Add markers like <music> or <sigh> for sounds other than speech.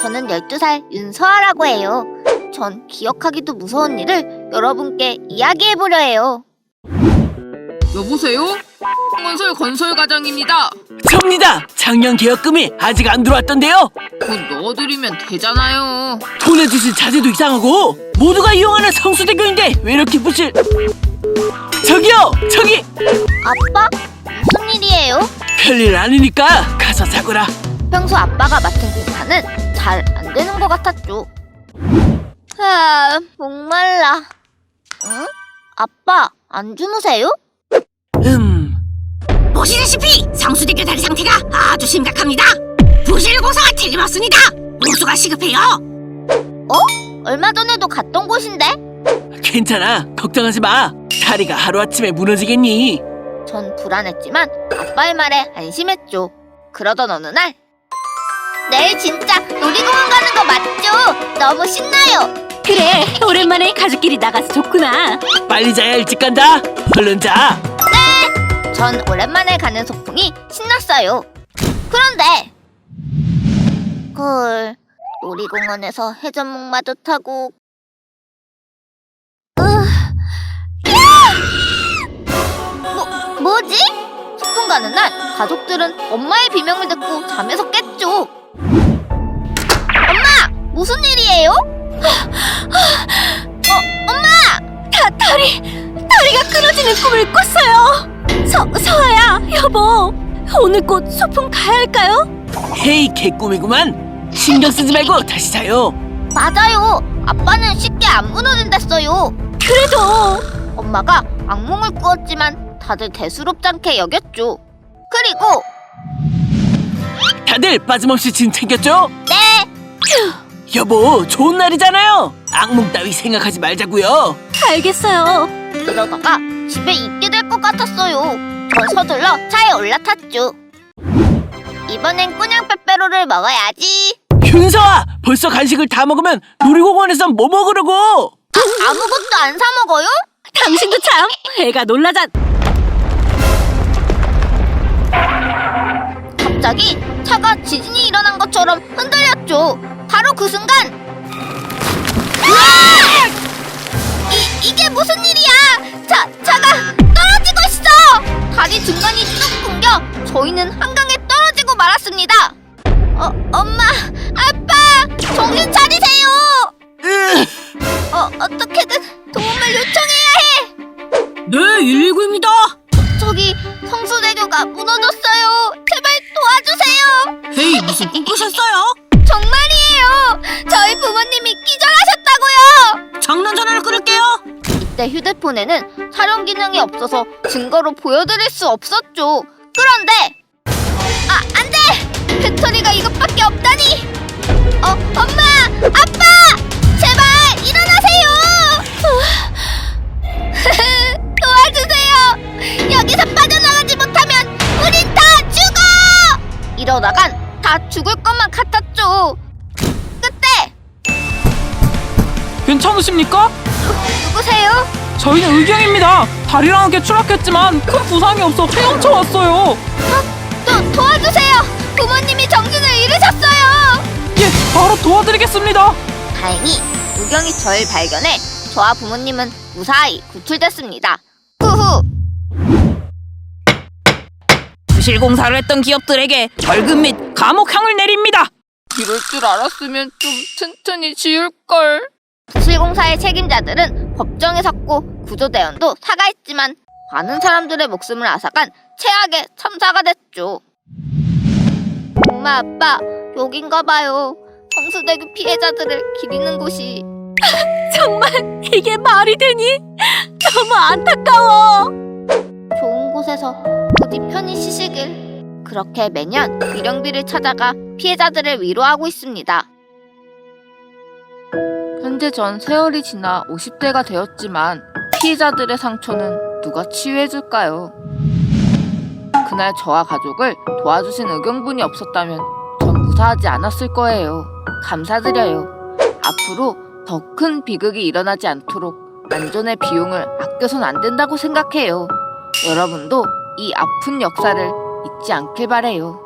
저는 12살 윤서아라고 해요. 전 기억하기도 무서운 일을 여러분께 이야기해보려 해요. 여보세요? 건설 건설 과장입니다. 접니다. 작년 계약금이 아직 안 들어왔던데요. 곧 넣어드리면 되잖아요. 돈에 주신 자재도 이상하고 모두가 이용하는 성수대교인데 왜 이렇게 부실? 저기요, 저기 아빠? 무슨 일이에요? 별일 아니니까 가서 사거라. 평소 아빠가 맡은 공사는 잘 안 되는 것 같았죠. 아, 목말라. 응? 아빠, 안 주무세요? 음, 보시다시피 성수대교 다리 상태가 아주 심각합니다. 부실 공사가 틀림없습니다. 보수가 시급해요. 얼마 전에도 갔던 곳인데? 괜찮아. 걱정하지 마. 다리가 하루아침에 무너지겠니? 전 불안했지만 아빠의 말에 안심했죠. 그러던 어느 날 내일 진짜 놀이공원 가는 거 맞죠? 너무 신나요. 그래 오랜만에 가족끼리 나가서 좋구나 빨리 자야 일찍 간다. 얼른 자. 전 오랜만에 가는 소풍이 신났어요. 그런데 헐 놀이공원에서 회전목마도 타고 으, 야! 뭐 뭐지? 소풍 가는 날 가족들은 엄마의 비명을 듣고 잠에서 깼 일이에요? <gasps> 어 엄마 다, 다리 다리가 끊어지는 꿈을 꿨어요 서, 서아야 여보 오늘 곧 소풍 가야 할까요? 헤이 개꿈이구만. 신경 쓰지 말고 다시 자요. 맞아요. 아빠는 쉽게 안 무너진댔어요. 그래도 엄마가 악몽을 꾸었지만 다들 대수롭지 않게 여겼죠. 그리고 다들 빠짐없이 진 챙겼죠? 네 여보, 좋은 날이잖아요. 악몽 따위 생각하지 말자고요. 알겠어요 이러다가 집에 있게 될 것 같았어요. 전 서둘러 차에 올라탔죠. 이번엔 꾸냥 빼빼로를 먹어야지. 윤서아, 벌써 간식을 다 먹으면 놀이공원에서 뭐 먹으려고? 아, 아무것도 안 사 먹어요? 당신도 참 애가 놀라자 갑자기 차가 지진이 일어난 것처럼 흔들렸죠. 바로 그 순간 으아! 이, 이게 무슨 일이야? 휴대폰에는 촬영 기능이 없어서 증거로 보여드릴 수 없었죠. 그런데 아, 안 돼! 배터리가 이것밖에 없다니. 어, 엄마, 아빠, 제발 일어나세요. <laughs> 도와주세요. 여기서 빠져나가지 못하면 우린 다 죽어. 이러다간 다 죽을 것만 같았죠. 그때 괜찮으십니까? 누구세요? 저희는 의경입니다. 다리랑 함께 추락했지만 큰 부상이 없어 헤엄쳐 왔어요. 도, 도와주세요! 부모님이 정신을 잃으셨어요! 예, 바로 도와드리겠습니다. 다행히 우경이 저를 발견해 저와 부모님은 무사히 구출됐습니다. 후후! 부실 공사를 했던 기업들에게 벌금 및 감옥형을 내립니다. 이럴 줄 알았으면 좀 튼튼히 지을 걸. 부실공사의 책임자들은 법정에 섰고 구조대원도 사과했지만 많은 사람들의 목숨을 앗아간 최악의 참사가 됐죠. 엄마 아빠 여긴가 봐요. 성수대교 피해자들을 기리는 곳이 <laughs> 정말 이게 말이 되니? 너무 안타까워 좋은 곳에서 부디 편히 쉬시길. 그렇게 매년 위령비를 찾아가 피해자들을 위로하고 있습니다. 현재 전 세월이 지나 50대가 되었지만 피해자들의 상처는 누가 치유해줄까요? 그날 저와 가족을 도와주신 의경분이 없었다면 전 무사하지 않았을 거예요. 감사드려요. 앞으로 더 큰 비극이 일어나지 않도록 안전의 비용을 아껴선 안 된다고 생각해요. 여러분도 이 아픈 역사를 잊지 않길 바래요.